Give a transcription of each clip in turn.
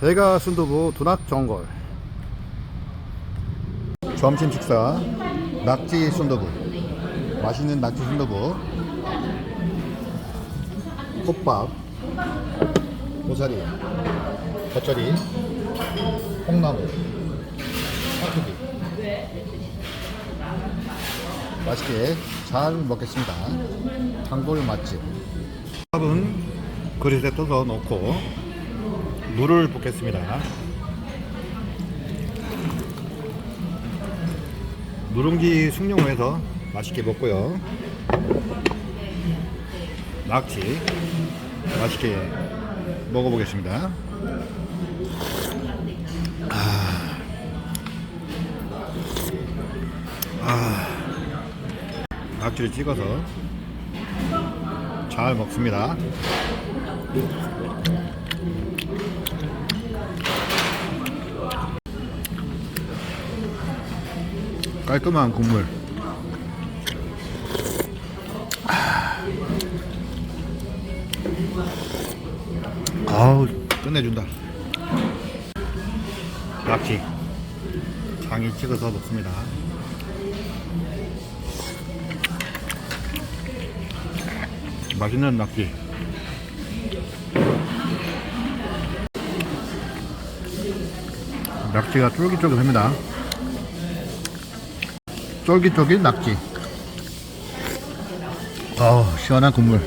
대가 순두부 두낙 전골. 점심 식사 낙지 순두부. 맛있는 낙지 순두부. 콧밥 고사리 겉절이 콩나물 파투기. 맛있게 잘 먹겠습니다. 단골 맛집. 밥은 그릇에 떠서 넣고 물을 붓겠습니다. 누룽지 숙룡해서 맛있게 먹고요. 낙지 맛있게 먹어보겠습니다. 낙지를 찍어서 잘 먹습니다. 깔끔한 국물. 아우 끝내준다. 낙지 장이 찍어서 먹습니다. 맛있는 낙지. 낙지가 쫄깃쫄깃합니다. 쫄깃쫄깃 낙지. 아우 시원한 국물.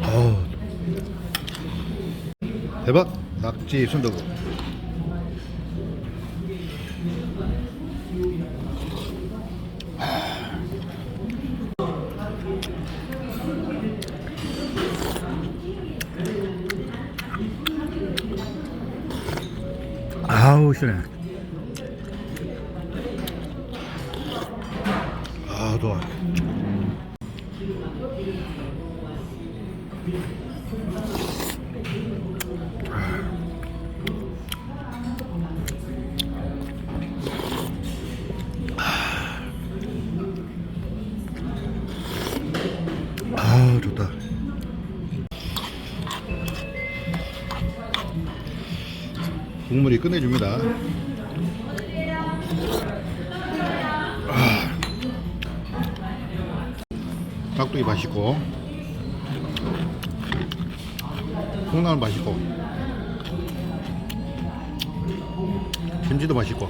아우. 대박 낙지 순두부. 아우 시원해. 아 좋아. 아 국물이 끝내줍니다. 아. 깍두기 맛있고. 콩나물 맛있고. 김치도 맛있고.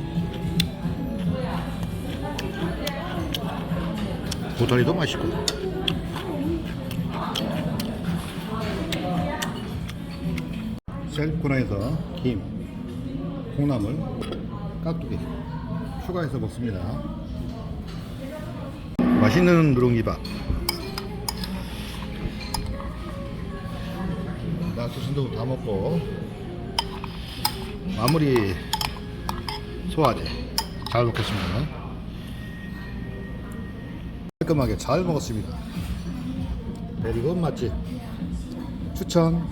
고사리도 맛있고. 셀프코너에서 김, 콩나물, 깍두기 추가해서 먹습니다. 맛있는 누룽지밥. 낙지 순두부 다 먹고 마무리 소화제 잘 먹겠습니다. 깔끔하게 잘 먹었습니다. 베리건 맛집 추천